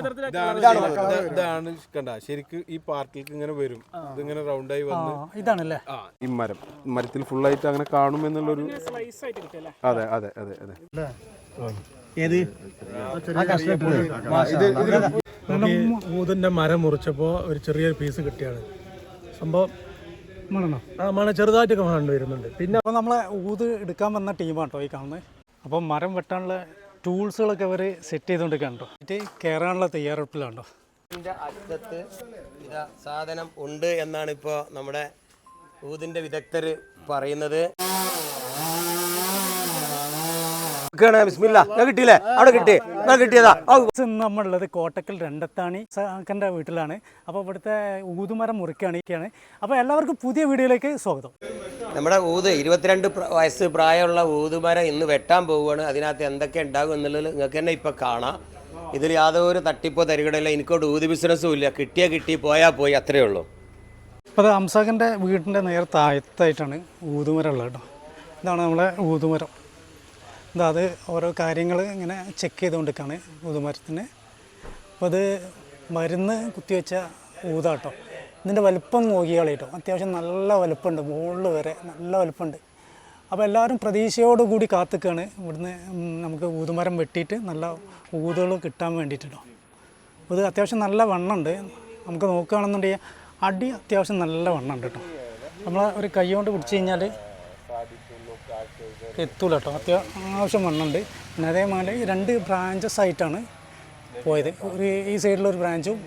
ഇതാണ് ഇതാണ് കണ്ട? ശരിക്കും ഈ പാർക്കിലേക്ക് ഇങ്ങനെ വരും. ഇതിങ്ങനെ റൗണ്ടായി വന്ന്. ഇതാണല്ലേ? ആ. ഈ മരം മരത്തിൽ ഫുള്ളായിട്ട് അങ്ങനെ കാണും എന്നുള്ളൊരു അതെ അതെ അതെ അതെ. ഏത്? ഊതിന്റെ മരം മുറിച്ചപ്പോ ഒരു ചെറിയൊരു പീസ് കിട്ടിയാണ്. സംഭവം മണോ ആ മണ ചെറുതായിട്ടൊക്കെ മണം വരുന്നുണ്ട്. പിന്നെ അപ്പോൾ നമ്മളെ ഊത് എടുക്കാൻ വന്ന ടീമാണ് കേട്ടോ ഈ കാണുന്നത്. അപ്പോൾ മരം വെട്ടാനുള്ള ടൂൾസുകളൊക്കെ അവർ സെറ്റ് ചെയ്തുകൊണ്ട് കണ്ടോ കയറാനുള്ള തയ്യാറെടുപ്പിലാണ്ടോ ഇതിന്റെ അറ്റത്ത് ഇതാ സാധനം ഉണ്ട് എന്നാണ് ഇപ്പോൾ നമ്മുടെ ഊതിന്റെ വിദഗ്ധർ പറയുന്നത്. കിട്ടിയില്ലേ? അവിടെ കിട്ടി. ഞാൻ കിട്ടിയതാ. ഔ. ഇന്ന് നമ്മളുള്ളത് കോട്ടക്കൽ രണ്ടത്താണി സാക്കന്റെ വീട്ടിലാണ്. അപ്പോൾ ഇവിടുത്തെ ഊതുമരം മുറിക്കാണിക്കാണ് അപ്പോൾ എല്ലാവർക്കും പുതിയ വീഡിയോയിലേക്ക് സ്വാഗതം. നമ്മുടെ ഊത് ഇരുപത്തിരണ്ട് വയസ്സ് പ്രായമുള്ള ഊതുമരം ഇന്ന് വെട്ടാൻ പോവുകയാണ്. അതിനകത്ത് എന്തൊക്കെ ഉണ്ടാകും എന്നുള്ളത് നിങ്ങൾക്ക് തന്നെ ഇപ്പോൾ കാണാം. ഇതിൽ യാതൊരു തട്ടിപ്പോ തരികടയില്ല. എനിക്കോട്ട് ഊത് ബിസിനസ്സും ഇല്ല. കിട്ടിയാൽ കിട്ടി പോയാൽ പോയി. അത്രയേ ഉള്ളൂ. അപ്പോൾ അത് അംസാഖിന്റെ വീടിന്റെ നേരെ താഴത്തായിട്ടാണ് ഊതുമരം ഉള്ളത് കേട്ടോ. ഇതാണ് നമ്മളെ ഊതുമരം. അത് ഓരോ കാര്യങ്ങൾ ഇങ്ങനെ ചെക്ക് ചെയ്തുകൊണ്ടിരിക്കുകയാണ് ഊതുമരത്തിന് അപ്പോൾ അത് മരുന്ന് കുത്തിവെച്ച ഊതാട്ടോ. ഇതിന്റെ വലുപ്പം നോക്കിയാൽ കേട്ടോ. അത്യാവശ്യം നല്ല വലുപ്പമുണ്ട് മുകളിൽ വരെ നല്ല വലുപ്പമുണ്ട്. അപ്പോൾ എല്ലാവരും പ്രതീക്ഷയോടുകൂടി കാത്തുക്കാണ് ഇവിടുന്ന് നമുക്ക് ഊതുമരം വെട്ടിയിട്ട് നല്ല ഊതുകൾ കിട്ടാൻ വേണ്ടിയിട്ടോ ഇത് അത്യാവശ്യം നല്ല വണ്ണമുണ്ട്. നമുക്ക് നോക്കുകയാണെന്നുണ്ടെങ്കിൽ അടി അത്യാവശ്യം നല്ല വണ്ണമുണ്ട് കേട്ടോ. നമ്മൾ ഒരു കൈ കൊണ്ട് പിടിച്ച് കഴിഞ്ഞാൽ എത്തൂല കേട്ടോ അത്യാവശ്യം വണ്ണുണ്ട് പിന്നെ അതേമാതിരി രണ്ട് ബ്രാഞ്ചസ് ആയിട്ടാണ് പോയത്. ഒരു ഈ സൈഡിലൊരു ബ്രാഞ്ചും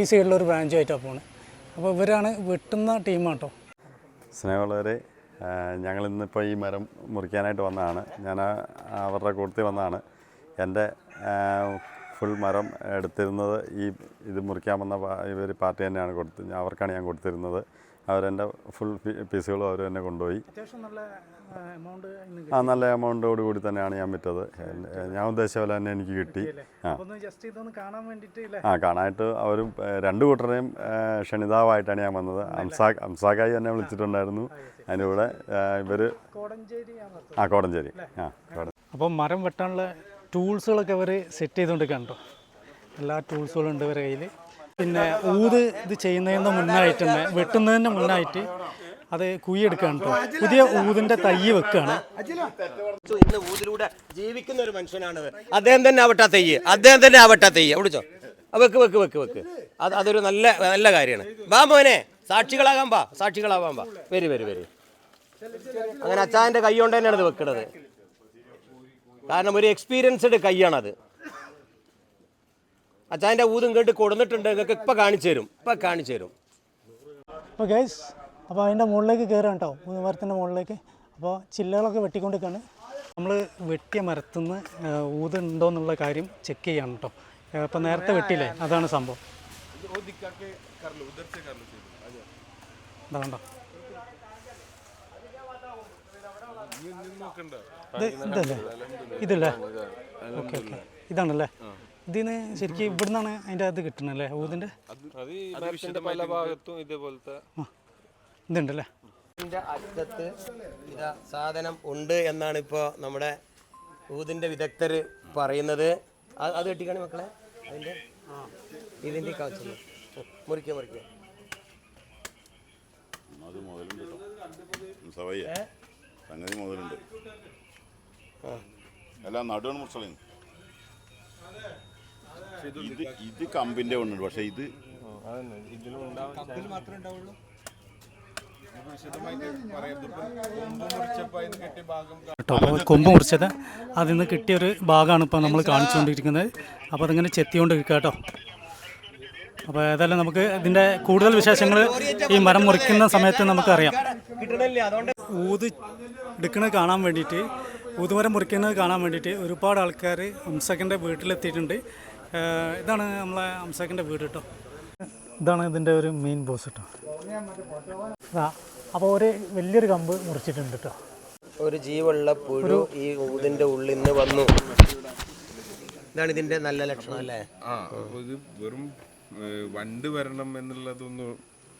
ഈ സൈഡിലൊരു ബ്രാഞ്ചും ആയിട്ടാണ് പോണത് അപ്പോൾ ഇവരാണ് വെട്ടുന്ന ടീമാട്ടോ കേട്ടോ സ്നേഹമുള്ളവരെ ഞങ്ങൾ ഇന്നിപ്പോൾ ഈ മരം മുറിക്കാനായിട്ട് വന്നതാണ്. ഞാൻ അവരുടെ കൂട്ടത്തിൽ വന്നതാണ്. എന്റെ ഫുൾ മരം എടുത്തിരുന്നത് ഈ ഇത് മുറിക്കാൻ വന്ന ഇവർ പാർട്ടി തന്നെയാണ് കൊടുത്ത് അവർക്കാണ് ഞാൻ കൊടുത്തിരുന്നത്. അവരെന്റെ ഫുൾ പീസുകളും അവർ തന്നെ കൊണ്ടുപോയി. ആ നല്ല എമൗണ്ടോട് കൂടി തന്നെയാണ് ഞാൻ വിറ്റത്. ഞാൻ ഉദ്ദേശിച്ച പോലെ തന്നെ എനിക്ക് കിട്ടി. ആ. ജസ്റ്റ് ഇതൊന്ന് കാണാൻ വേണ്ടിയിട്ട് ഇല്ലേ? ആ കാണാനായിട്ട് അവർ രണ്ട് കൂട്ടരെയും ക്ഷണിതാവായിട്ടാണ് ഞാൻ വന്നത്. അംസാഖ് അംസാഖായി എന്നെ വിളിച്ചിട്ടുണ്ടായിരുന്നു. അതിന്റെ കൂടെ ഇവർ ആ കോടഞ്ചേരി. ആ അപ്പം അപ്പോൾ മരം വെട്ടാനുള്ള ടൂൾസുകളൊക്കെ അവർ സെറ്റ് ചെയ്തുകൊണ്ട് കണ്ടോ എല്ലാ ടൂൾസുകളും ഉണ്ട് ഇവരുടെ കയ്യിൽ പിന്നെ ഊത് ഇത് ചെയ്യുന്നതിന് മുന്നായിട്ട് തന്നെ വെട്ടുന്നതിന് മുന്നായിട്ട് അത് കുഴിയെടുക്കുകയാണ് കേട്ടോ പുതിയ ഊതിന്റെ തൈ വെക്കുകയാണ്. ഇന്ന് ഊതിലൂടെ ജീവിക്കുന്ന ഒരു മനുഷ്യനാണ് അദ്ദേഹം തന്നെ ആവട്ടെ തെയ്യ് അദ്ദേഹം തന്നെ ആവട്ടെ തെയ്യ് ആ, വെക്ക് വെക്ക് വെക്ക് വെക്ക്. അത് അതൊരു നല്ല നല്ല കാര്യമാണ്. വാ മോനെ സാക്ഷികളാകാൻ വാ സാക്ഷികളാവാൻ വാ. വരി വരി വരി. അങ്ങനെ അച്ചായന്റെ കൈ കൊണ്ട് തന്നെയാണ് ഇത് വെക്കണത്. കാരണം ഒരു എക്സ്പീരിയൻസ്ഡ് കൈയാണത്. അച്ചായന്റെ ഊതും കേട്ട് കൊടുന്നിട്ടുണ്ട്. നിങ്ങൾക്ക് ഇപ്പം കാണിച്ചു തരും. ഇപ്പം കാണിച്ചു തരും. അപ്പോൾ ഗൈസ് അപ്പോൾ അതിന്റെ മുകളിലേക്ക് കയറാം കേട്ടോ. മൂന്ന് മരത്തിന്റെ മുകളിലേക്ക്. അപ്പോൾ ചില്ലകളൊക്കെ വെട്ടിക്കൊണ്ടിരിക്കുകയാണ് നമ്മൾ വെട്ടിയ മരത്തുനിന്ന് ഊതുണ്ടോ എന്നുള്ള കാര്യം ചെക്ക് ചെയ്യണം കേട്ടോ. അപ്പോൾ നേരത്തെ വെട്ടിയില്ലേ? അതാണ് സംഭവം. ഇതല്ലേ? ഇതല്ലേ? Okay okay. ഇതാണല്ലേ? ഇതിന് ശരിക്കും ഇവിടുന്നാണ് അതിന്റെ അത് കിട്ടണല്ലേ ഊതിന്റെ? പല ഭാഗത്തും ഇതേപോലത്തെ ഇതുണ്ടല്ലേ? ഇതിന്റെ അറ്റത്ത് ഇതാ സാധനം ഉണ്ട് എന്നാണ് ഇപ്പോൾ നമ്മുടെ ഊതിന്റെ വിദഗ്ധർ പറയുന്നത്. അത് അത് മക്കളെ? അതിന്റെ ഇതിന്റെ കവച്ചത് മുറിക്കുക മുറിക്കുക അത് മുതലുണ്ട് കേട്ടോ. സംഗതി മുതലുണ്ട്. എല്ലാം നടുവാണ് മുറിച്ചളയും ഇത് ഇത് കമ്പിന്റെ ഉണ്ട് പക്ഷെ ഇത് അതന്നെ. ഇതിലും ഉണ്ടാവും കേട്ടോ അപ്പോൾ കൊമ്പ് മുറിച്ചത്. അതിൽ നിന്ന് കിട്ടിയൊരു ഭാഗമാണ് ഇപ്പോൾ നമ്മൾ കാണിച്ചുകൊണ്ടിരിക്കുന്നത്. അപ്പോൾ അതിങ്ങനെ ചെത്തിക്കൊണ്ടിരിക്കുക കേട്ടോ. അപ്പോൾ ഏതായാലും നമുക്ക് ഇതിന്റെ കൂടുതൽ വിശേഷങ്ങൾ ഈ മരം മുറിക്കുന്ന സമയത്ത് നമുക്കറിയാം. ഊത് എടുക്കുന്നത് കാണാൻ വേണ്ടിയിട്ട് ഊതുമരം മുറിക്കുന്നത് കാണാൻ വേണ്ടിയിട്ട് ഒരുപാട് ആൾക്കാർ ഹംസക്കന്റെ വീട്ടിലെത്തിയിട്ടുണ്ട്. ഇതാണ് നമ്മളെ അംസാക്കിന്റെ വീട് കേട്ടോ. ഇതാണ് ഇതിന്റെ ഒരു മെയിൻ ബോസ് കേട്ടോ ആ അപ്പോൾ ഒരു വലിയൊരു കമ്പ് മുറിച്ചിട്ടുണ്ട് കേട്ടോ ഒരു ജീവുള്ള പുഴു ഈ ഊതിന്റെ ഉള്ളിൽ നിന്ന് വന്നു. ഇതാണ് ഇതിന്റെ നല്ല ലക്ഷണം അല്ലേ? ആ ഇത് വെറും വണ്ട് വരണം എന്നുള്ളതൊന്നും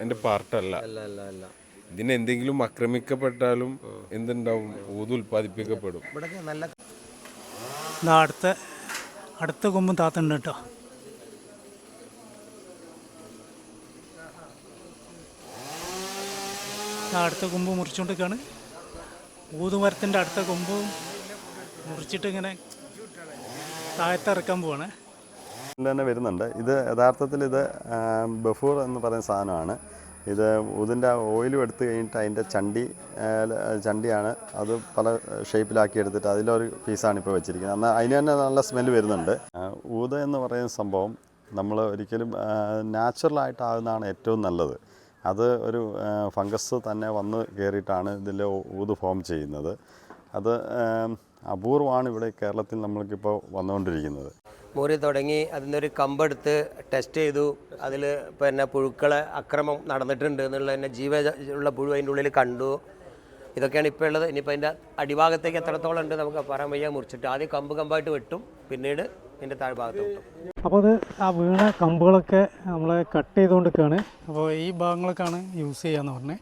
എന്റെ പാർട്ടല്ല. അല്ല അല്ല അല്ല. ഇതിന് എന്തെങ്കിലും ആക്രമിക്കപ്പെട്ടാലും എന്തുണ്ടാവും? ഊത് ഉൽപ്പാദിപ്പിക്കപ്പെടും. ഇവിടെ നല്ല അടുത്ത അടുത്ത കൊമ്പും താത്തുണ്ട് കേട്ടോ. അടുത്ത കൊമ്പ് മുറിച്ചുകൊണ്ടിരിക്കുകയാണ് ഊതുമരത്തിന്റെ അടുത്ത കൊമ്പ് മുറിച്ചിട്ട് ഇങ്ങനെ താഴത്തിറക്കാൻ പോവാണ്. തന്നെ വരുന്നുണ്ട്. ഇത് യഥാർത്ഥത്തിൽ ഇത് ബഫൂർ എന്ന് പറയുന്ന സാധനമാണ്. ഇത് ഇതിന്റെ ഓയിലും എടുത്ത് കഴിഞ്ഞിട്ട് അതിന്റെ ചണ്ടി ചണ്ടിയാണ് അത് പല ഷേപ്പിലാക്കി എടുത്തിട്ട് അതിലൊരു പീസാണ് ഇപ്പോൾ വെച്ചിരിക്കുന്നത്. എന്നാൽ അതിന് തന്നെ നല്ല സ്മെല്ല് വരുന്നുണ്ട്. ഊത എന്ന് പറയുന്ന സംഭവം നമ്മൾ ഒരിക്കലും നാച്ചുറലായിട്ടാകുന്നതാണ് ഏറ്റവും നല്ലത്. അത് ഒരു ഫംഗസ് തന്നെ വന്ന് കയറിയിട്ടാണ് ഇതിൽ ഊത് ഫോം ചെയ്യുന്നത്. അത് അപൂർവമാണ് ഇവിടെ കേരളത്തിൽ നമ്മൾക്കിപ്പോൾ വന്നുകൊണ്ടിരിക്കുന്നത്. മുറി തുടങ്ങി അതിൽ നിന്നൊരു കമ്പെടുത്ത് ടെസ്റ്റ് ചെയ്തു. അതിൽ പിന്നെ പുഴുക്കളെ അക്രമം നടന്നിട്ടുണ്ട് എന്നുള്ള തന്നെ ജീവ ഉള്ള പുഴു അതിന്റെ ഉള്ളിൽ കണ്ടു. ഇതൊക്കെയാണ് ഇപ്പോൾ ഉള്ളത്. ഇനിയിപ്പോൾ അതിന്റെ അടിഭാഗത്തേക്ക് എത്രത്തോളം ഉണ്ട് നമുക്ക് പറയാൻ വയ്യ. മുറിച്ചിട്ട് ആദ്യം കമ്പ് കമ്പായിട്ട് വെട്ടും. പിന്നീട് ഇതിന്റെ താഴ്ഭാഗത്ത് വെട്ടും. അപ്പോൾ അത് ആ വീണ കമ്പുകളൊക്കെ നമ്മൾ കട്ട് ചെയ്തുകൊണ്ടിരിക്കുകയാണ്. അപ്പോൾ ഈ ഭാഗങ്ങളൊക്കെയാണ് യൂസ് ചെയ്യാന്ന് പറഞ്ഞത്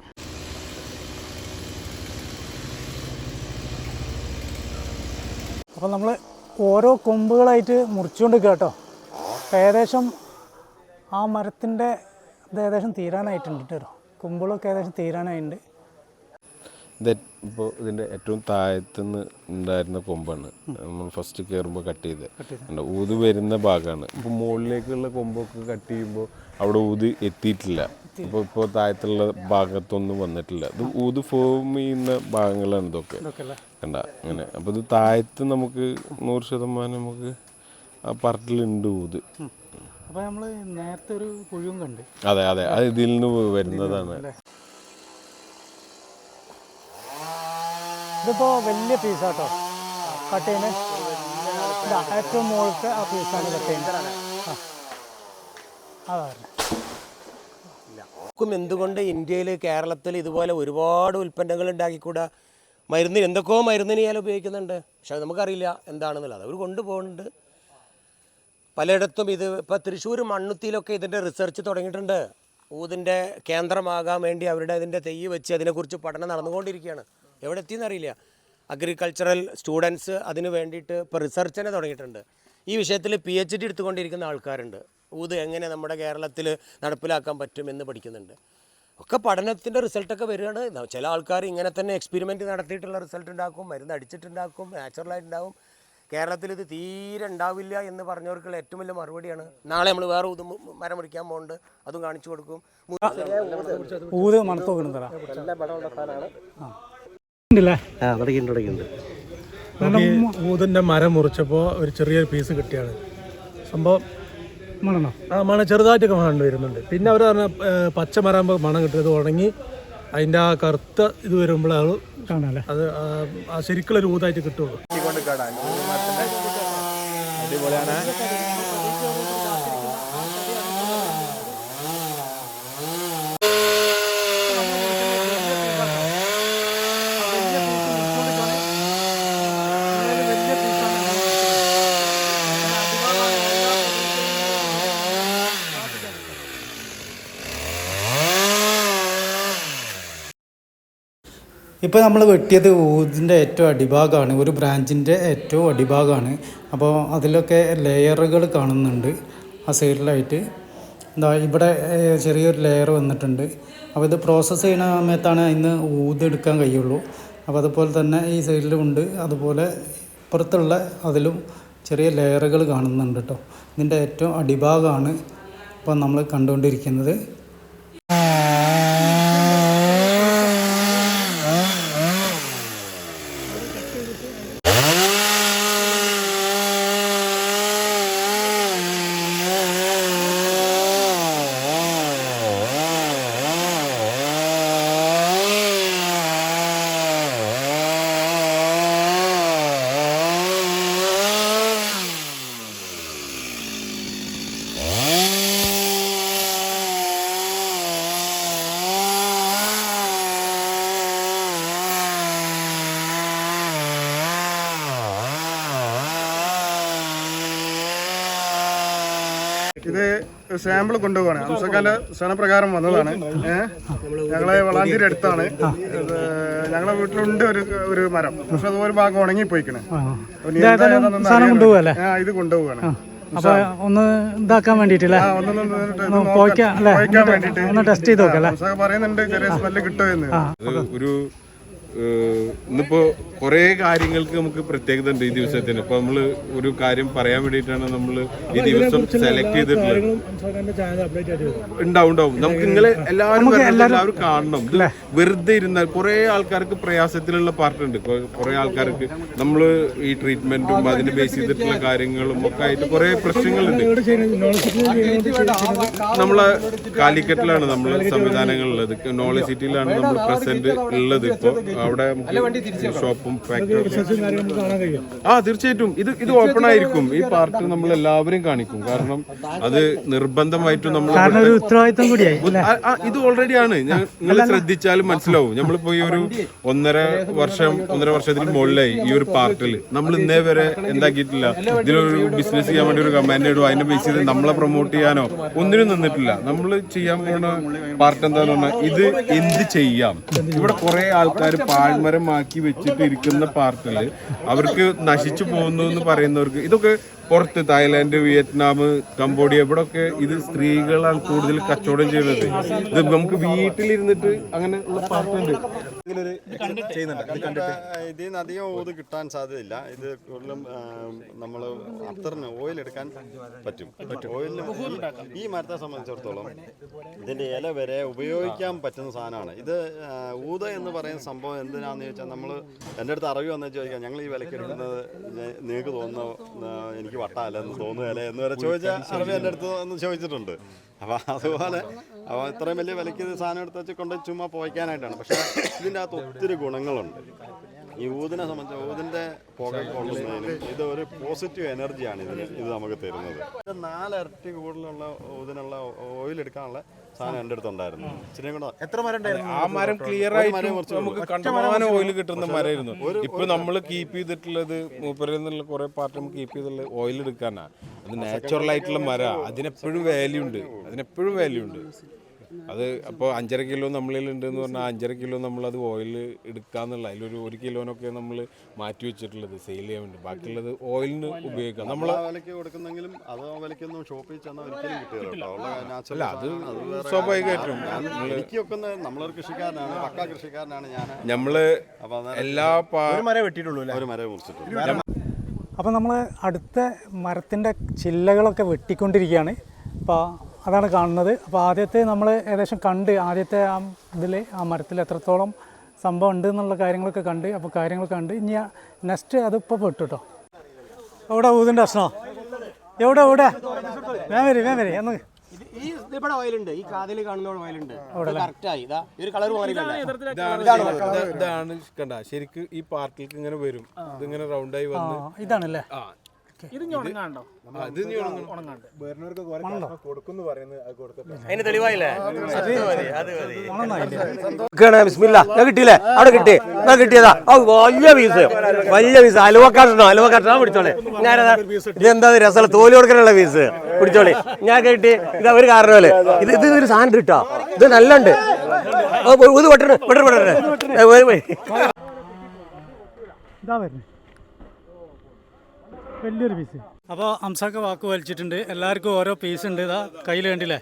അപ്പോൾ നമ്മൾ ഓരോ കൊമ്പുകളായിട്ട് മുറിച്ചുകൊണ്ട് കേട്ടോ. ഏകദേശം ആ മരത്തിന്റെ ഏകദേശം തീരാനായിട്ടുണ്ട് കേട്ടോ. കൊമ്പുകളൊക്കെ ഏകദേശം തീരാനായിട്ടുണ്ട്. ഇപ്പോൾ ഇതിന്റെ ഏറ്റവും താഴത്തുനിന്ന് ഉണ്ടായിരുന്ന കൊമ്പാണ്. നമ്മൾ ഫസ്റ്റ് കയറുമ്പോൾ കട്ട് ചെയ്ത്. ഊത് വരുന്ന ഭാഗമാണ് ഇപ്പോൾ മുകളിലേക്കുള്ള കൊമ്പൊക്കെ കട്ട് ചെയ്യുമ്പോൾ അവിടെ ഊത് എത്തിയിട്ടില്ല. ഇപ്പോൾ ഇപ്പോൾ താഴത്തുള്ള ഭാഗത്തൊന്നും വന്നിട്ടില്ല. ഇത് ഊത് ഫോം ചെയ്യുന്ന ഭാഗങ്ങളാണ് ഇതൊക്കെ. കണ്ട? അങ്ങനെ. അപ്പോൾ ഇത് താഴത്ത് നമുക്ക് നൂറ് ശതമാനം നമുക്ക് ആ പറട്ടിലുണ്ട് ഊത്. അപ്പോൾ നമ്മൾ നേരത്തെ ഒരു പുഴുവും കണ്ട്. അതെ അതെ. അത് ഇതിൽ നിന്ന് വരുന്നതാണ്. ഇതിപ്പോൾ വലിയ പീസാട്ടോ കട്ട് ചെയ്യുന്നത് ഏറ്റവും മുകളിലത്തെ ആ പീസാണ് കട്ട് ചെയ്യുന്നത് ക്കും എന്തുകൊണ്ട് ഇന്ത്യയിൽ കേരളത്തിൽ ഇതുപോലെ ഒരുപാട് ഉൽപ്പന്നങ്ങൾ ഉണ്ടാക്കിക്കൂടാ? മരുന്ന് എന്തൊക്കെയോ മരുന്നിന് ഇയാൾ ഉപയോഗിക്കുന്നുണ്ട്. പക്ഷെ അത് നമുക്കറിയില്ല എന്താണെന്നുള്ളത്. അവർ കൊണ്ടുപോകുന്നുണ്ട്. പലയിടത്തും ഇത് ഇപ്പോൾ തൃശ്ശൂർ മണ്ണുത്തിയിലൊക്കെ ഇതിന്റെ റിസർച്ച് തുടങ്ങിയിട്ടുണ്ട്. ഊതിന്റെ കേന്ദ്രമാകാൻ വേണ്ടി അവരുടെ ഇതിന്റെ തെയ്യ് വെച്ച് അതിനെക്കുറിച്ച് പഠനം നടന്നുകൊണ്ടിരിക്കുകയാണ്. എവിടെ എത്തിയെന്നറിയില്ല അഗ്രികൾച്ചറൽ സ്റ്റുഡൻസ് അതിന് വേണ്ടിയിട്ട് ഇപ്പോൾ റിസർച്ച് തന്നെ തുടങ്ങിയിട്ടുണ്ട്. ഈ വിഷയത്തിൽ പി എച്ച് ഡി എടുത്തുകൊണ്ടിരിക്കുന്ന ആൾക്കാരുണ്ട്. ഊത് എങ്ങനെ നമ്മുടെ കേരളത്തിൽ നടപ്പിലാക്കാൻ പറ്റും എന്ന് പഠിക്കുന്നുണ്ട്. ഒക്കെ പഠനത്തിന്റെ റിസൾട്ടൊക്കെ വരികയാണ്. ചില ആൾക്കാർ ഇങ്ങനെ തന്നെ എക്സ്പെരിമെന്റ് നടത്തിയിട്ടുള്ള റിസൾട്ട് ഉണ്ടാക്കും മരുന്ന് അടിച്ചിട്ടുണ്ടാക്കും നാച്ചുറലായിട്ടുണ്ടാവും കേരളത്തിൽ ഇത് തീരെ ഉണ്ടാവില്ല എന്ന് പറഞ്ഞവർക്കുള്ള ഏറ്റവും വലിയ മറുപടിയാണ്. നാളെ നമ്മൾ വേറെ ഊത് മരം മുറിക്കാൻ പോകുന്നുണ്ട് അതും കാണിച്ചു കൊടുക്കും. ഊത് മണത്ത് ഊതിന്റെ മരം മുറിച്ചപ്പോൾ ഒരു ചെറിയൊരു പീസ് കിട്ടിയാണ്. സംഭവം മണണോ? ആ മണം ചെറുതായിട്ടൊക്കെ മണം വരുന്നുണ്ട്. പിന്നെ അവർ പറഞ്ഞ പച്ച മരം മണം കിട്ടിയത് ഉണങ്ങി അതിന്റെ ആ കറുത്ത ഇത് വരുമ്പോഴാണ് അത് കാണാല്ലേ? അത് ആ- ആ ശരിക്കുള്ള ഒരു ഊതായിട്ട് കിട്ടുള്ളൂ. ഇപ്പോൾ നമ്മൾ വെട്ടിയത് ഊതിന്റെ ഏറ്റവും അടിഭാഗമാണ് ഒരു ബ്രാഞ്ചിന്റെ ഏറ്റവും അടിഭാഗമാണ് അപ്പോൾ അതിലൊക്കെ ലെയറുകൾ കാണുന്നുണ്ട് ആ സൈഡിലായിട്ട്. എന്താ ഇവിടെ ചെറിയൊരു ലെയർ വന്നിട്ടുണ്ട്. അപ്പോൾ ഇത് പ്രോസസ്സ് ചെയ്യുന്ന സമയത്താണ് അതിന് ഊതെടുക്കാൻ കഴിയുള്ളൂ. അപ്പോൾ അതുപോലെ തന്നെ ഈ സൈഡിലും ഉണ്ട്. അതുപോലെ ഇപ്പുറത്തുള്ള അതിലും ചെറിയ ലെയറുകൾ കാണുന്നുണ്ട് കേട്ടോ ഇതിന്റെ ഏറ്റവും അടിഭാഗമാണ് ഇപ്പം നമ്മൾ കണ്ടുകൊണ്ടിരിക്കുന്നത്. ഇത് സാമ്പിൾ കൊണ്ടുപോവാണ്. ഹംസക്കാല ക്ഷണപ്രകാരം വന്നതാണ്. ഏഹ് ഞങ്ങളെ വളാഞ്ചേരി അടുത്താണ്. ഞങ്ങളെ വീട്ടിലുണ്ട് ഒരു ഒരു മരം. പക്ഷെ അത് ഒരു ഭാഗം ഉണങ്ങി പോയിക്കണേ ഇത് കൊണ്ടുപോവാണ്. അപ്പോൾ ഒന്ന് ഇതാക്കാൻ ഇത് ഒന്ന് നോക്കാം. പോയിക്കാം അല്ലേ? ഒന്ന് ടെസ്റ്റ് ചെയ്ത് നോക്കാം പറയുന്നുണ്ട് ചെറിയ സ്മെല്ല് കിട്ടുമെന്ന്. ഒരു ഏഹ്, ഇന്നിപ്പോ കുറേ കാര്യങ്ങൾക്ക് നമുക്ക് പ്രത്യേകത ഉണ്ട് ഈ ദിവസത്തിന്. ഇപ്പൊ നമ്മൾ ഒരു കാര്യം പറയാൻ വേണ്ടിയിട്ടാണ് നമ്മൾ ഈ ദിവസം സെലക്ട് ചെയ്തിട്ടുള്ളത്. ഉണ്ടാവും ഉണ്ടാവും. നമുക്ക് നിങ്ങൾ എല്ലാവരും എല്ലാവരും കാണണം. ഇത് വെറുതെ ഇരുന്നാൽ കുറേ ആൾക്കാർക്ക് പ്രയാസത്തിലുള്ള പാർട്ടുണ്ട്. കുറേ ആൾക്കാർക്ക് നമ്മൾ ഈ ട്രീറ്റ്മെന്റും അതിന് ബേസ് ചെയ്തിട്ടുള്ള കാര്യങ്ങളും ഒക്കെ ആയിട്ട് കുറേ പ്രശ്നങ്ങളുണ്ട്. നമ്മൾ കാലിക്കറ്റിലാണ് നമ്മൾ സംവിധാനങ്ങളുള്ളത് നോളജ് സിറ്റിയിലാണ് നമ്മൾ പ്രസന്റ് ഉള്ളത്. ഇപ്പോൾ അവിടെ ഷോപ്പും ഫാക്ടറി കാര്യം നമുക്ക് കാണാൻ കഴിയും. ആ തീർച്ചയായിട്ടും. ഇത് ഇത് ഓപ്പൺ ആയിരിക്കും. ഈ പാർട്ട് നമ്മൾ എല്ലാവരും കാണിക്കും. കാരണം അത് നിർബന്ധമായിട്ടും നമ്മൾ ഉത്തരവാദിത്വം കൂടിയായി ഇത് ഓൾറെഡി ആണ്. നിങ്ങൾ ശ്രദ്ധിച്ചാലും മനസ്സിലാവും. നമ്മളിപ്പോ ഈ ഒരു ഒന്നര വർഷം ഒന്നര വർഷത്തിന് മുകളിലായി ഈ ഒരു പാർട്ടിൽ നമ്മൾ ഇന്നേ വരെ എന്താക്കിയിട്ടില്ല. ഇതിലൊരു ബിസിനസ് ചെയ്യാൻ വേണ്ടി ഒരു കമാൻഡ് ഇടും. അതിന്റെ ബേസ് ചെയ്ത് നമ്മളെ പ്രൊമോട്ട് ചെയ്യാനോ ഒന്നിനും നിന്നിട്ടില്ല. നമ്മൾ ചെയ്യാൻ പോകുന്ന പാർട്ട് എന്താന്ന് പറഞ്ഞാൽ ഇത് എന്ത് ചെയ്യാം? ഇവിടെ കുറെ ആൾക്കാർ പാഴ്മരമാക്കി വെച്ചിട്ട് ഇരിക്കുന്ന പാർട്ടിൽ അവർക്ക് നശിച്ചു പോകുന്നു എന്ന് പറയുന്നവർക്ക് ഇതൊക്കെ പുറത്ത് തായ്ലാന്റ് വിയറ്റ്നാം കംബോഡിയ ഇവിടെ ഒക്കെ ഇത് സ്ത്രീകളാണ് കൂടുതൽ കച്ചവടം ചെയ്യുന്നത്. ഇത് നമുക്ക് വീട്ടിലിരുന്നിട്ട് അങ്ങനെ ഉള്ള പാർട്ടുണ്ട് ഇതിൽ നിന്ന് അധികം ഊത് കിട്ടാൻ സാധ്യതയില്ല. ഇത് കൂടുതലും നമ്മൾ അത്തറിന് ഓയിൽ എടുക്കാൻ പറ്റും. ഓയിലിന് ഈ- ഈ മരത്തെ സംബന്ധിച്ചിടത്തോളം ഇതിന്റെ ഇല വരെ ഉപയോഗിക്കാൻ പറ്റുന്ന സാധനമാണ്. ഇത് ഊത എന്ന് പറയുന്ന സംഭവം എന്തിനാന്ന് ചോദിച്ചാൽ നമ്മൾ എന്റെ അടുത്ത് അറിവ് വന്നു ചോദിക്കാം. ഞങ്ങൾ ഈ വിലക്ക് എടുക്കുന്നത് നിങ്ങൾക്ക് തോന്നുന്ന എനിക്ക് വട്ടമല്ല എന്ന് തോന്നുകയല്ലേ എന്ന് വരെ ചോദിച്ചാൽ അറിവ് എന്റെ അടുത്ത് ഒന്ന് ചോദിച്ചിട്ടുണ്ട്. അപ്പോൾ അതുപോലെ അപ്പോൾ ഇത്രയും വലിയ വിലയ്ക്ക് ഇത് സാധനം എടുത്ത് വെച്ച് കൊണ്ട് ചുമ്മാ പോയിക്കാനായിട്ടാണ്. പക്ഷേ ഇതിന്റെ അകത്ത് ഒത്തിരി ഗുണങ്ങളുണ്ട്. ഈ ഊതിനെ സംബന്ധിച്ച് ഊതിന്റെ പുക കൊള്ളുന്നതിനും ഇത് ഒരു പോസിറ്റീവ് എനർജിയാണ് ഇതിന് ഇത് നമുക്ക് തരുന്നത്. ഇത് നാലിരട്ടി കൂടുതലുള്ള ഊതിനുള്ള ഓയിൽ എടുക്കാനുള്ള സാധനം എന്റെ അടുത്തുണ്ടായിരുന്നു ഇച്ചിരി കൂടെ എത്ര മരം ആ മരം ക്ലിയർ ആയിട്ട് നമുക്ക് കണ്ടമാനം ഓയിൽ കിട്ടുന്ന മരമായിരുന്നു ഇപ്പൊ നമ്മൾ കീപ്പ് ചെയ്തിട്ടുള്ളത് മൂപ്പരിൽ നിന്നുള്ള കുറെ പാർട്ട് നമുക്ക് കീപ്പ് ചെയ്തിട്ടുള്ള ഓയിൽ എടുക്കാനാ. അത് നാച്ചുറൽ ആയിട്ടുള്ള മര. അതിനെപ്പോഴും വാല്യൂ ഉണ്ട്. അതിനെപ്പോഴും വാല്യൂ ഉണ്ട്. അത് അപ്പോൾ അഞ്ചര കിലോ നമ്മളിൽ ഉണ്ട് എന്ന് പറഞ്ഞാൽ അഞ്ചര കിലോ നമ്മളത് ഓയിൽ എടുക്കാന്നുള്ള അതിലൊരു ഒരു കിലോനൊക്കെ നമ്മൾ മാറ്റി വെച്ചിട്ടുള്ളത് സെയിൽ ചെയ്യാൻ വേണ്ടി. ബാക്കിയുള്ളത് ഓയിലിന് ഉപയോഗിക്കാം. നമ്മൾ വിലയ്ക്ക് കൊടുക്കുന്നെങ്കിലും അത് വിലയ്ക്കൊന്നും ഷോപ്പിൽ ചെന്നാൽ ഒരിക്കലും അല്ല അത് സ്വാഭാവികമായിട്ടും. എനിക്ക് വെക്കുന്ന നമ്മളൊരു കൃഷിക്കാരനാണ് പക്ക കൃഷിക്കാരനാണ് ഞാൻ. നമ്മൾ അപ്പോൾ അത് എല്ലാ വെട്ടിയിട്ടുള്ളൂ ഒരു മരം മുറിച്ചിട്ടുണ്ട് അപ്പോൾ നമ്മൾ അടുത്ത മരത്തിന്റെ ചില്ലകളൊക്കെ വെട്ടിക്കൊണ്ടിരിക്കുകയാണ്. അപ്പോൾ അതാണ് കാണുന്നത്. അപ്പോൾ ആദ്യത്തെ നമ്മൾ ഏകദേശം കണ്ട് ആദ്യത്തെ ആ ഇതിൽ ആ മരത്തിൽ എത്രത്തോളം സംഭവം ഉണ്ട് എന്നുള്ള കാര്യങ്ങളൊക്കെ കണ്ട് അപ്പോൾ കാര്യങ്ങൾ കണ്ട് ഇനി നെക്സ്റ്റ് അതിപ്പോൾ പെട്ടു കേട്ടോ എവിടെ ഊതിന്റെ പ്രശ്നമോ എവിടെ എവിടെ? വേം വരി വേം വരി എന്ന് ഈ ഇവിടെ ഓയിലുണ്ട് ഈ കാതിൽ കാണുന്ന ഓയിലുണ്ട് കറക്റ്റ് ആയി ഇതാ ഈ ഒരു കളർ മാറിയില്ല ഇതാണ് ഇതാ- ഇതാണ് കണ്ട ശരിക്ക് ഈ പാർട്ടിലേക്ക് ഇങ്ങനെ വരും. ഇതിങ്ങനെ റൗണ്ടായി വന്ന് ഇതാണല്ലേ? ഇത് ഉണങ്ങാണ്ടോ? ആ, ഇത് ഇനി ഉണങ്ങണം. അതിന് തെളിവായില്ലേ? അത് മതി അത് മതി. ബിസ്മില്ല. ഞാൻ കിട്ടിയില്ലേ? അവിടെ കിട്ടി. ഞാൻ കിട്ടിയതാ. വലിയ പീസ് വലിയ പീസ് അലുവ കഷ്ണം? പിടിച്ചോളെ. ഞാനതാ ഇതെന്താ രസം തോൽ കൊടുക്കാനുള്ള പീസ് പിടിച്ചോളെ. ഞാൻ കിട്ടി. ഇത് ഒരു കാരണമല്ലേ ഇത് ഇത് ഒരു സാധനം കിട്ടോ ഇത് നല്ലുണ്ട്. ഇത് വെട്ടണ വെട്ടണ വെട്ടണ ഇതാ വരുന്നത് വലിയൊരു പീസ് അപ്പോൾ അംസാക്ക വാക്ക് വലിച്ചിട്ടുണ്ട്. എല്ലാവർക്കും ഓരോ പീസ് ഉണ്ട്. ഇതാ കയ്യിൽ കണ്ടില്ലേ?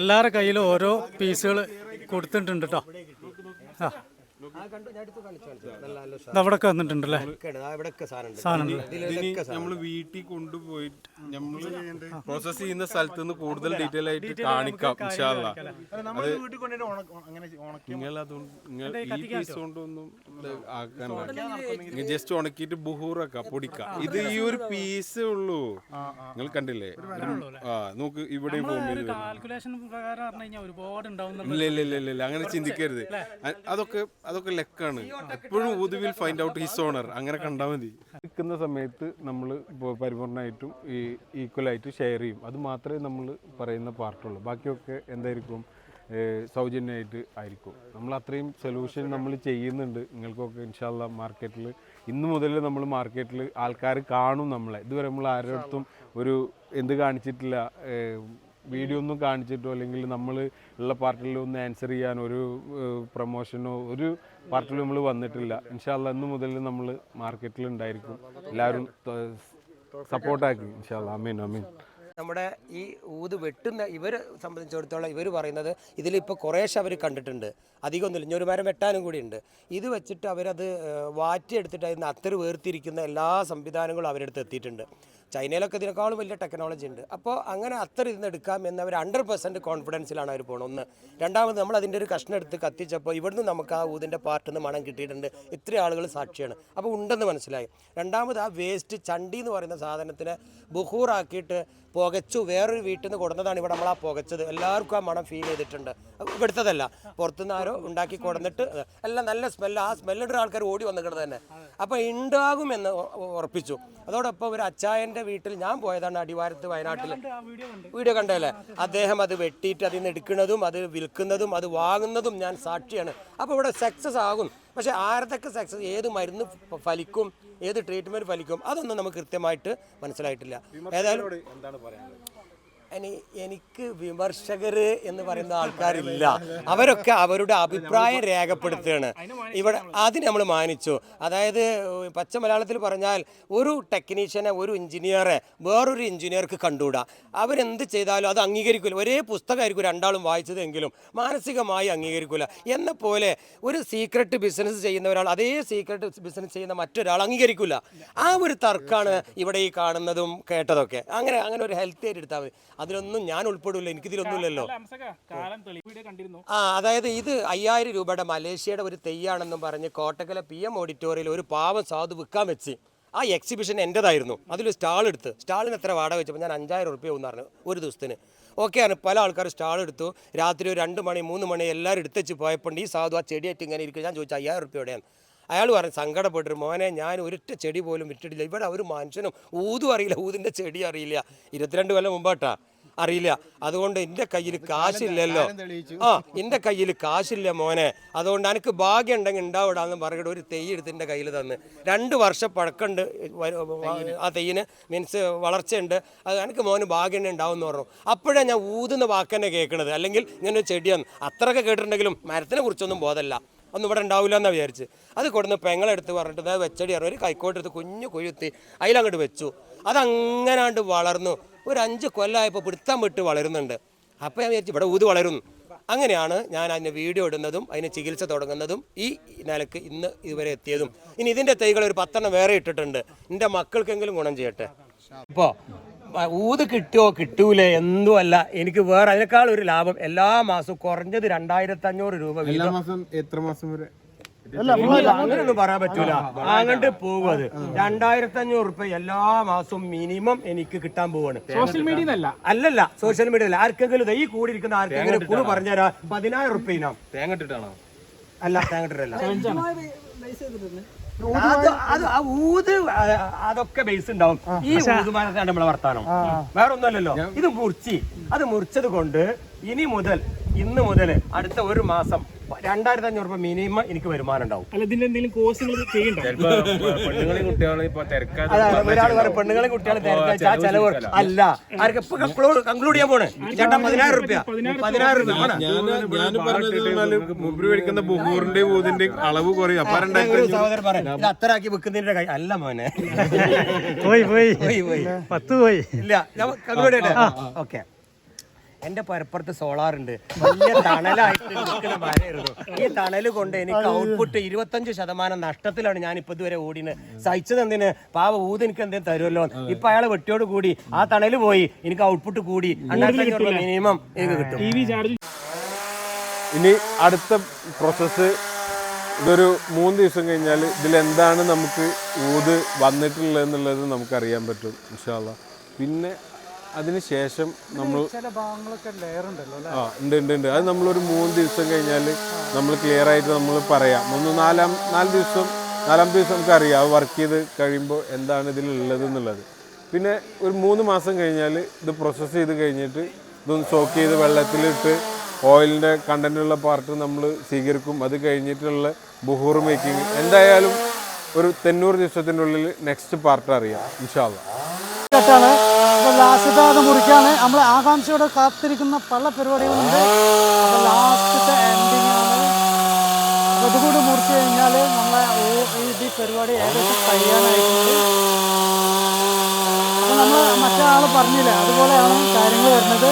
എല്ലാവരുടെ കയ്യിലും ഓരോ പീസുകൾ കൊടുത്തിട്ടുണ്ട് കേട്ടോ ആ. ഇതിനി നമ്മൾ വീട്ടിൽ കൊണ്ടുപോയിട്ട് നമ്മൾ പ്രോസസ് ചെയ്യുന്ന സ്ഥലത്ത് നിന്ന് കൂടുതൽ ഡീറ്റെയിൽ ആയിട്ട് കാണിക്കാം നിങ്ങൾ അതുകൊണ്ട് നിങ്ങൾ ഈ പീസ് കൊണ്ടൊന്നും ആക്കാൻ ജസ്റ്റ് ഉണക്കിയിട്ട് ബുഹൂറൊക്കെ പൊടിക്ക. ഇത് ഈ ഒരു പീസേ ഉള്ളൂ. നിങ്ങൾ കണ്ടില്ലേ? ആ നോക്ക് ഇവിടെ കാൽക്കുലേഷൻ പ്രകാരം ഒരുപാട് ഉണ്ടാവും ഇല്ല ഇല്ല ഇല്ല ഇല്ല ഇല്ല. അങ്ങനെ ചിന്തിക്കരുത്. അതൊക്കെ അതൊക്കെ അതൊക്കെ ലെക്കാണ്. എപ്പോഴും ഊത് ഫൈൻഡ് ഔട്ട് ഹിസ് ഓണർ അങ്ങനെ കണ്ടാൽ മതി. നിൽക്കുന്ന സമയത്ത് നമ്മൾ പരിപൂർണമായിട്ടും ഈ ഈക്വൽ ആയിട്ട് ഷെയർ ചെയ്യും. അത് മാത്രമേ നമ്മൾ പറയുന്ന പാർട്ടുള്ളൂ. ബാക്കിയൊക്കെ എന്തായിരിക്കും? സൗജന്യമായിട്ട് ആയിരിക്കും. നമ്മൾ അത്രയും സൊല്യൂഷൻ നമ്മൾ ചെയ്യുന്നുണ്ട്. നിങ്ങൾക്കൊക്കെ ഇൻഷാല്ല മാർക്കറ്റിൽ ഇന്ന് മുതൽ നമ്മൾ മാർക്കറ്റിൽ ആൾക്കാർ കാണും നമ്മളെ. ഇതുവരെ നമ്മൾ ആരുടെ അടുത്തും ഒരു എന്ത് കാണിച്ചിട്ടില്ല. വീഡിയോ ഒന്നും കാണിച്ചിട്ടോ അല്ലെങ്കിൽ നമ്മൾ ഉള്ള പാർട്ടിയിൽ ഒന്ന് ആൻസർ ചെയ്യാൻ ഒരു പ്രൊമോഷനോ ഒരു പാർട്ടിയിൽ നമ്മൾ വന്നിട്ടില്ല. ഇൻഷാല്ല ഇന്ന് മുതൽ നമ്മൾ മാർക്കറ്റിൽ ഉണ്ടായിരിക്കും എല്ലാവരും സപ്പോർട്ടാക്കി ഇൻഷാല്ല അമീൻ അമീൻ നമ്മുടെ ഈ ഊത് വെട്ടുന്ന ഇവരെ സംബന്ധിച്ചിടത്തോളം ഇവർ പറയുന്നത് ഇതിലിപ്പോൾ കുറേശ്ശെ അവർ കണ്ടിട്ടുണ്ട്. അധികമൊന്നുമില്ല ഇനി ഒരു മരം വെട്ടാനും കൂടിയുണ്ട്. ഇത് വെച്ചിട്ട് അവരത് വാറ്റിയെടുത്തിട്ട് അതിന് അത്തറ് വേർതിരിക്കുന്ന എല്ലാ സംവിധാനങ്ങളും അവരെടുത്ത് എത്തിയിട്ടുണ്ട്. ചൈനയിലൊക്കെ ഇതിനേക്കാളും വലിയ ടെക്നോളജി ഉണ്ട്. അപ്പോൾ അങ്ങനെ അത്ര ഇരുന്ന് എടുക്കാം എന്ന് അവർ ഹൺഡ്രഡ് പെർസെന്റ് കോൺഫിഡൻസിലാണ് അവർ പോകുന്നത് ഒന്ന്. രണ്ടാമത് നമ്മൾ അതിന്റെ ഒരു കഷ്ണം എടുത്ത് കത്തിച്ചപ്പോൾ ഇവിടുന്ന് നമുക്ക് ആ ഊതിന്റെ പാർട്ടിൽ നിന്ന് മണം കിട്ടിയിട്ടുണ്ട്. ഇത്ര ആളുകൾ സാക്ഷിയാണ്. അപ്പോൾ ഉണ്ടെന്ന് മനസ്സിലായി. രണ്ടാമത് ആ വേസ്റ്റ് ചണ്ടി എന്ന് പറയുന്ന സാധനത്തിനെ ബുഹൂറാക്കിയിട്ട് പുകച്ചു വേറൊരു വീട്ടിൽ നിന്ന് കൊടുന്നതാണ് ഇവിടെ നമ്മൾ ആ പുകച്ചത്. എല്ലാവർക്കും ആ മണം ഫീൽ ചെയ്തിട്ടുണ്ട്. ഇവിടുത്തതല്ല. പുറത്തുനിന്ന് ആരോ ഉണ്ടാക്കി കൊടുന്നിട്ട് എല്ലാം നല്ല സ്മെല്ല് ആ സ്മെല്ലിന്റെ ആൾക്കാർ ഓടി വന്നിട്ട് തന്നെ. അപ്പോൾ ഉണ്ടാകുമെന്ന് ഉറപ്പിച്ചു അതോടൊപ്പം ഒരു അച്ചായന്റെ വീട്ടിൽ ഞാൻ പോയതാണ് അടിവാരത്ത് വയനാട്ടിൽ. വീഡിയോ കണ്ടല്ലേ അദ്ദേഹം അത് വെട്ടിയിട്ട് അതിൽ നിന്ന് എടുക്കുന്നതും അത് വിൽക്കുന്നതും അത് വാങ്ങുന്നതും ഞാൻ സാക്ഷിയാണ്. അപ്പോൾ ഇവിടെ സക്സസ് ആകും. പക്ഷേ ആരതൊക്കെ സക്സസ് ഏത് മരുന്ന് ഫലിക്കും? ഏത് ട്രീറ്റ്മെന്റ് ഫലിക്കും? അതൊന്നും നമുക്ക് കൃത്യമായിട്ട് മനസ്സിലായിട്ടില്ല. ഏതായാലും എനിക്ക് വിമർശകർ എന്ന് പറയുന്ന ആൾക്കാരില്ല. അവരൊക്കെ അവരുടെ അഭിപ്രായം രേഖപ്പെടുത്തുകയാണ്. ഇവിടെ അത് നമ്മൾ മാനിച്ചു. അതായത് പച്ച മലയാളത്തിൽ പറഞ്ഞാൽ ഒരു ടെക്നീഷ്യനെ ഒരു എഞ്ചിനീയറെ വേറൊരു എഞ്ചിനീയർക്ക് കണ്ടുകൂടാ. അവരെന്ത് ചെയ്താലും അത് അംഗീകരിക്കില്ല ഒരേ പുസ്തകമായിരിക്കും രണ്ടാളും വായിച്ചതെങ്കിലും മാനസികമായി അംഗീകരിക്കില്ല എന്ന പോലെ ഒരു സീക്രട്ട് ബിസിനസ് ചെയ്യുന്ന ഒരാൾ അതേ സീക്രട്ട് ബിസിനസ് ചെയ്യുന്ന മറ്റൊരാൾ അംഗീകരിക്കില്ല ആ ഒരു തർക്കമാണ് ഇവിടെ ഈ കാണുന്നതും കേട്ടതൊക്കെ. അങ്ങനെ അങ്ങനെ ഒരു ഹെൽത്ത് ആയിട്ട് എടുത്താൽ മതി. അതിലൊന്നും ഞാൻ ഉൾപ്പെടില്ല എനിക്കിതിലൊന്നുമില്ലല്ലോ. ആ അതായത് ഇത് അയ്യായിരം രൂപയുടെ മലേഷ്യയുടെ ഒരു തെയ്യാണെന്നും പറഞ്ഞ് കോട്ടക്കല പി എം ഓഡിറ്റോറിയൽ ഒരു പാവം സാധു വിൽക്കാൻ വെച്ച് ആ എക്സിബിഷൻ എന്റെതായിരുന്നു. അതിൽ സ്റ്റാൾ എടുത്ത് സ്റ്റാളിന് എത്ര വാടക വെച്ചപ്പോൾ ഞാൻ അഞ്ചായിരം റുപ്യ എന്ന് പറഞ്ഞു ഒരു ദിവസത്തിന്. ഓക്കെയാണ് പല ആൾക്കാർ സ്റ്റാൾ എടുത്തു. രാത്രി ഒരു രണ്ട് മണി മൂന്ന് മണി എല്ലാവരും എടുത്തുവെച്ച് പോയപ്പോൾ ഈ സാധു ആ ചെടിയായിട്ട് ഇങ്ങനെ ഇരിക്കും ഞാൻ ചോദിച്ചു അയ്യായിരം റുപ്യ എവിടെയാണ് അയാൾ പറഞ്ഞു സങ്കടപ്പെട്ടിരുന്നു മോനെ ഞാൻ ഒരൊറ്റ ചെടി പോലും വിറ്റിട്ടില്ല. ഇവിടെ ഒരു മനുഷ്യനും ഊതും അറിയില്ല ഊതിന്റെ ചെടി അറിയില്ല. ഇരുപത്തിരണ്ട് കൊല്ലം മുമ്പാട്ടാ. അറിയില്ല. അതുകൊണ്ട് എന്റെ കയ്യിൽ കാശില്ലല്ലോ. ആ എന്റെ കയ്യിൽ കാശില്ല മോനെ. അതുകൊണ്ട് എനിക്ക് ഭാഗ്യം ഉണ്ടെങ്കിൽ ഉണ്ടാവിടാന്ന് പറഞ്ഞിട്ട് ഒരു തെയ്യ് എടുത്ത് എന്റെ കയ്യിൽ തന്ന്. രണ്ട് വർഷം പഴക്കമുണ്ട് ആ തെയ്യിന്. മീൻസ് വളർച്ചയുണ്ട്. അത് എനിക്ക് മോന് ഭാഗ്യം ഉണ്ടാവും എന്ന് പറഞ്ഞു. അപ്പോഴാണ് ഞാൻ ഊതുന്ന വാക്കന്നെ കേൾക്കണത് അല്ലെങ്കിൽ ഇങ്ങനെ ഒരു ചെടിയാണ് അത്രയൊക്കെ കേട്ടിട്ടുണ്ടെങ്കിലും മരത്തിനെ കുറിച്ചൊന്നും ബോധമല്ല ഒന്നും ഇവിടെ ഉണ്ടാവില്ല എന്നാണ് വിചാരിച്ച്. അത് കൊടുന്ന് പെങ്ങളെടുത്ത് പറഞ്ഞിട്ട് ദേ വെച്ചടി അറിയാം ഒരു കൈക്കോട്ടെടുത്ത് കുഞ്ഞു കൊഴുത്തി അതിലങ്ങോട്ട് വെച്ചു. അതങ്ങനാണ്ട് വളർന്നു. ഒരു അഞ്ച് കൊല്ലമായപ്പോൾ പിടുത്തം വിട്ട് വളരുന്നുണ്ട്. അപ്പോൾ ഞാൻ വിചാരിച്ചു ഇവിടെ ഊത് വളരുന്നു. അങ്ങനെയാണ് ഞാൻ അതിന്റെ വീഡിയോ ഇടുന്നതും അതിന് ചികിത്സ തുടങ്ങുന്നതും ഈ നിലയ്ക്ക് ഇന്ന് ഇതുവരെ എത്തിയതും. ഇനി ഇതിന്റെ തൈകൾ ഒരു പത്തെണ്ണം വേറെ ഇട്ടിട്ടുണ്ട്. എന്റെ മക്കൾക്കെങ്കിലും ഗുണം ചെയ്യട്ടെ. ഇപ്പോൾ ഊത് കിട്ടുമോ കിട്ടൂലേ എന്തും അല്ല എനിക്ക് വേറെ അതിനേക്കാൾ ഒരു ലാഭം എല്ലാ മാസവും കുറഞ്ഞത് രണ്ടായിരത്തി അഞ്ഞൂറ് രൂപ എല്ലാ മാസം എത്ര മാസം വരെ? അങ്ങനെയൊന്നും പറയാൻ പറ്റൂല. അങ്ങോട്ട് പോകും അത് രണ്ടായിരത്തി അഞ്ഞൂറ് റുപ്യ എല്ലാ മാസവും മിനിമം എനിക്ക് കിട്ടാൻ പോവാണ്. സോഷ്യൽ മീഡിയ അല്ലല്ല സോഷ്യൽ മീഡിയ അല്ല. ആർക്കെങ്കിലും ഈ കൂടിയിരിക്കുന്ന ആർക്കെങ്കിലും കൂട് പറഞ്ഞുതരാ. പതിനായിരം റുപ്യ ഇനാം. തേങ്ങ ഇട്ടിട്ടാണോ? അല്ല തേങ്ങട്ടിട്ടല്ല ഇട്ടിട്ടല്ല. ഊത് അതൊക്കെ ബേസ് ഉണ്ടാവും. ഈ ഊതുമാനത്താണ് നമ്മളെ വർത്താനം. വേറൊന്നുമല്ലല്ലോ. ഇത് മുറിച്ചി. അത് മുറിച്ചത് കൊണ്ട് ഇനി മുതൽ ഇന്ന് മുതൽ അടുത്ത ഒരു മാസം രണ്ടായിരത്തി അഞ്ഞൂറ് രൂപ മിനിമം എനിക്ക് വരുമാനം ഉണ്ടാവും. അല്ല ഇതിന്റെ എന്തെങ്കിലും കോഴ്സുകൾ ചെയ്യണ്ട പെണ്ണുങ്ങളെയും കുട്ടികളെ ഇപ്പൊ തിരക്കാതെ അതാണ് ഒരാൾ വേറെ പെണ്ണുങ്ങളെ കുട്ടികളെ തിരക്കാ ആ ചെലവ് അല്ല ആർക്ക് ഇപ്പൊ കൺക്ലൂഡ് ചെയ്യാൻ പോണേ? ചേട്ടാ പതിനായിരം റുപ്യ. പതിനായിരം മേടിക്കുന്ന ബുഹൂറിന്റെയും ഊതിന്റെയും അളവ് കുറയും. അപ്പൊ സഹോദരൻ പറയാം ഇത് അത്തരാക്കി വെക്കുന്നതിന്റെ കൈ അല്ല മോനെ. പോയി പോയി. പോയി പോയി. പത്ത് പോയി. ഇല്ല ഞാൻ കൺക്ലൂഡ് ചെയ്യട്ടെ ഓക്കെ. എന്റെ പരപ്പുറത്ത് സോളാർ ഉണ്ട് വലിയ തണലായിട്ട് നിൽക്കുന്ന മരമായിരുന്നു ഈ തണൽ കൊണ്ട് എനിക്ക് ഔട്ട്പുട്ട് ഇരുപത്തഞ്ച് ശതമാനം നഷ്ടത്തിലാണ് ഞാൻ ഇപ്പൊ ഇതുവരെ ഓടിന് സഹിച്ചത് എന്തിന്? പാവ ഊത് എനിക്ക് എന്തെങ്കിലും തരുമല്ലോ? ഇപ്പൊ അയാളെ വെട്ടിയോട് കൂടി ആ തണൽ പോയി എനിക്ക് ഔട്ട്പുട്ട് കൂടി. രണ്ടായിരത്തി മിനിമം എനിക്ക് കിട്ടും. ഇനി അടുത്ത പ്രോസസ്സ് ഇതൊരു മൂന്ന് ദിവസം കഴിഞ്ഞാൽ ഇതിലെന്താണ് നമുക്ക് ഊത് വന്നിട്ടുള്ളത് എന്നുള്ളത് നമുക്കറിയാൻ പറ്റും ഇൻഷാല്ല പിന്നെ അതിന് ശേഷം നമ്മൾ ചില ഭാഗങ്ങളൊക്കെ ലെയർ ഉണ്ടല്ലോ ആ ഉണ്ട് ഉണ്ട് ഉണ്ട്. അത് നമ്മളൊരു മൂന്ന് ദിവസം കഴിഞ്ഞാൽ നമ്മൾ ക്ലിയർ ആയിട്ട് നമ്മൾ പറയാം. ഒന്ന് നാലാം നാല് ദിവസം നാലാം ദിവസം നമുക്ക് അറിയാം അത് വർക്ക് ചെയ്ത് കഴിയുമ്പോൾ എന്താണ് ഇതിലുള്ളത് എന്നുള്ളത്. പിന്നെ ഒരു മൂന്ന് മാസം കഴിഞ്ഞാൽ ഇത് പ്രോസസ്സ് ചെയ്ത് കഴിഞ്ഞിട്ട് ഇതൊന്ന് സോക്ക് ചെയ്ത് വെള്ളത്തിലിട്ട് ഓയിലിന്റെ കണ്ടന്റുള്ള പാർട്ട് നമ്മൾ സ്വീകരിക്കും. അത് കഴിഞ്ഞിട്ടുള്ള ബുഹൂർ മേക്കിംഗ് എന്തായാലും ഒരു തൊണ്ണൂറ് ദിവസത്തിനുള്ളിൽ ഉള്ളിൽ നെക്സ്റ്റ് പാർട്ട് അറിയാം ഇൻഷാല്ല ലാസ്റ്റത്തെ അത് മുറിക്കാണ് നമ്മൾ ആകാംക്ഷയോടെ കാത്തിരിക്കുന്ന പല പരിപാടികളുണ്ട്. അപ്പോൾ ലാസ്റ്റത്തെ എൻഡിങ് ആണ്. അപ്പോൾ ഇതുകൂടി മുറിച്ച് കഴിഞ്ഞാൽ നമ്മളെ ഈ പരിപാടി ഏകദേശം കഴിയാനായിട്ടുണ്ട്. നമ്മൾ മറ്റേ ആൾ പറഞ്ഞില്ല. അതുപോലെയാണ് കാര്യങ്ങൾ വരുന്നത്.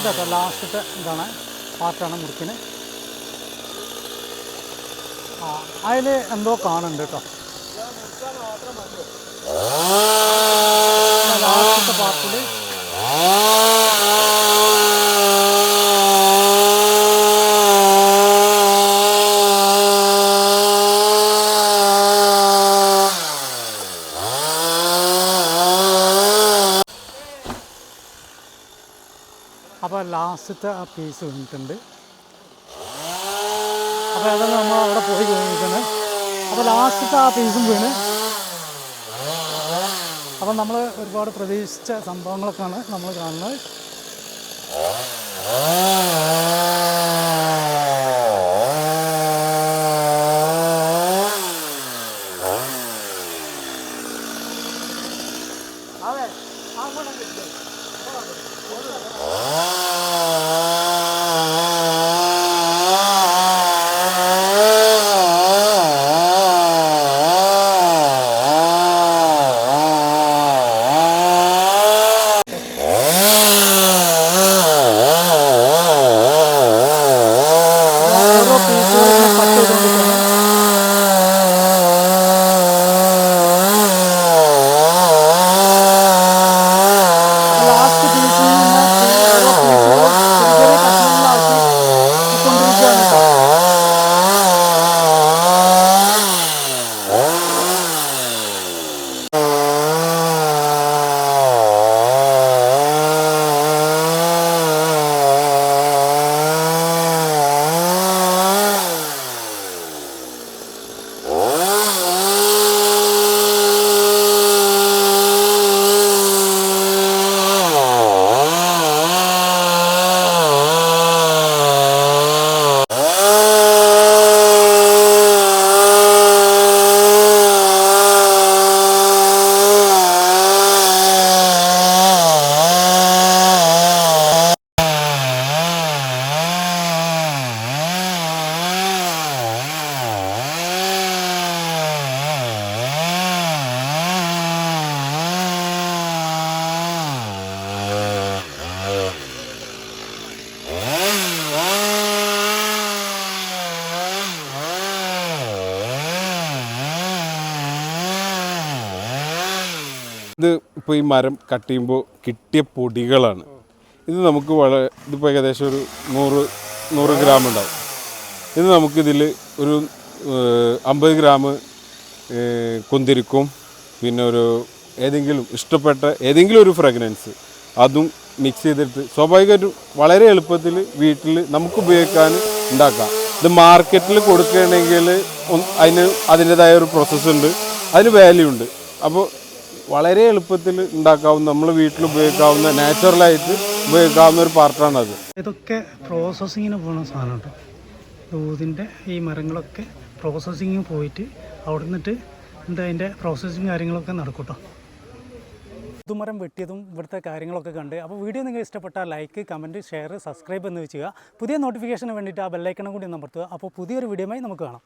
ഇതൊക്കെ ലാസ്റ്റത്തെ ഇതാണ് പാർട്ടാണ് മുറിക്കിന് ആ അതിൽ എന്തോ കാണുന്നുണ്ട് കേട്ടോ. ലാസ്റ്റത്തെ പാർട്ടിൽ അപ്പോൾ ലാസ്റ്റത്തെ ആ പീസ് വന്നിട്ടുണ്ട്. അതാണ് നമ്മൾ അവിടെ പോയി കഴിഞ്ഞിരിക്കുന്നത് അപ്പോൾ ലാസ്റ്റത്തെ ആ പീസും വീണ്. അപ്പം നമ്മൾ ഒരുപാട് പ്രതീക്ഷിച്ച സംഭവങ്ങളൊക്കെയാണ് നമ്മൾ കാണുന്നത്. ഇപ്പോൾ ഈ മരം കട്ട് ചെയ്യുമ്പോൾ കിട്ടിയ പൊടികളാണ്. ഇത് നമുക്ക് വളരെ ഇതിപ്പോൾ ഏകദേശം ഒരു നൂറ് നൂറ് ഗ്രാം ഉണ്ടാവും. ഇത് നമുക്കിതിൽ ഒരു അമ്പത് ഗ്രാം കുന്തിരിക്കും പിന്നെ ഒരു ഏതെങ്കിലും ഇഷ്ടപ്പെട്ട ഏതെങ്കിലും ഒരു ഫ്രഗ്രൻസ് അതും മിക്സ് ചെയ്തിട്ട് സ്വാഭാവികമായിട്ടും വളരെ എളുപ്പത്തിൽ വീട്ടിൽ നമുക്ക് ഉപയോഗിക്കാൻ ഉണ്ടാക്കാം. ഇത് മാർക്കറ്റിൽ കൊടുക്കുകയാണെങ്കിൽ അതിന് അതിന്റെതായ ഒരു പ്രോസസ്സുണ്ട് അതിന് വാല്യൂ ഉണ്ട്. അപ്പോൾ വളരെ എളുപ്പത്തിൽ ഉണ്ടാക്കാവുന്ന നമ്മൾ വീട്ടിൽ ഉപയോഗിക്കാവുന്ന നാച്ചുറലായിട്ട് ഉപയോഗിക്കാവുന്ന ഒരു പാർട്ടാണ് അത് ഇതൊക്കെ പ്രോസസ്സിങ്ങിന് പോകുന്ന സാധനം കേട്ടോ. ഊതിന്റെ ഈ മരങ്ങളൊക്കെ പ്രോസസ്സിങ്ങിന് പോയിട്ട് അവിടെ നിന്നിട്ട് എന്താ അതിന്റെ പ്രോസസ്സിങ് കാര്യങ്ങളൊക്കെ നടക്കും കേട്ടോ പുതുമരം വെട്ടിയതും ഇവിടുത്തെ കാര്യങ്ങളൊക്കെ കണ്ട് അപ്പോൾ വീഡിയോ നിങ്ങൾക്ക് ഇഷ്ടപ്പെട്ടാൽ ലൈക്ക് കമന്റ് ഷെയർ സബ്സ്ക്രൈബ് എന്ന് വെച്ചുക. പുതിയ നോട്ടിഫിക്കേഷന് വേണ്ടിയിട്ട് ആ ബെല്ലൈക്കണം കൂടി അമർത്തുക. അപ്പോൾ പുതിയൊരു വീഡിയോയുമായി നമുക്ക് കാണാം.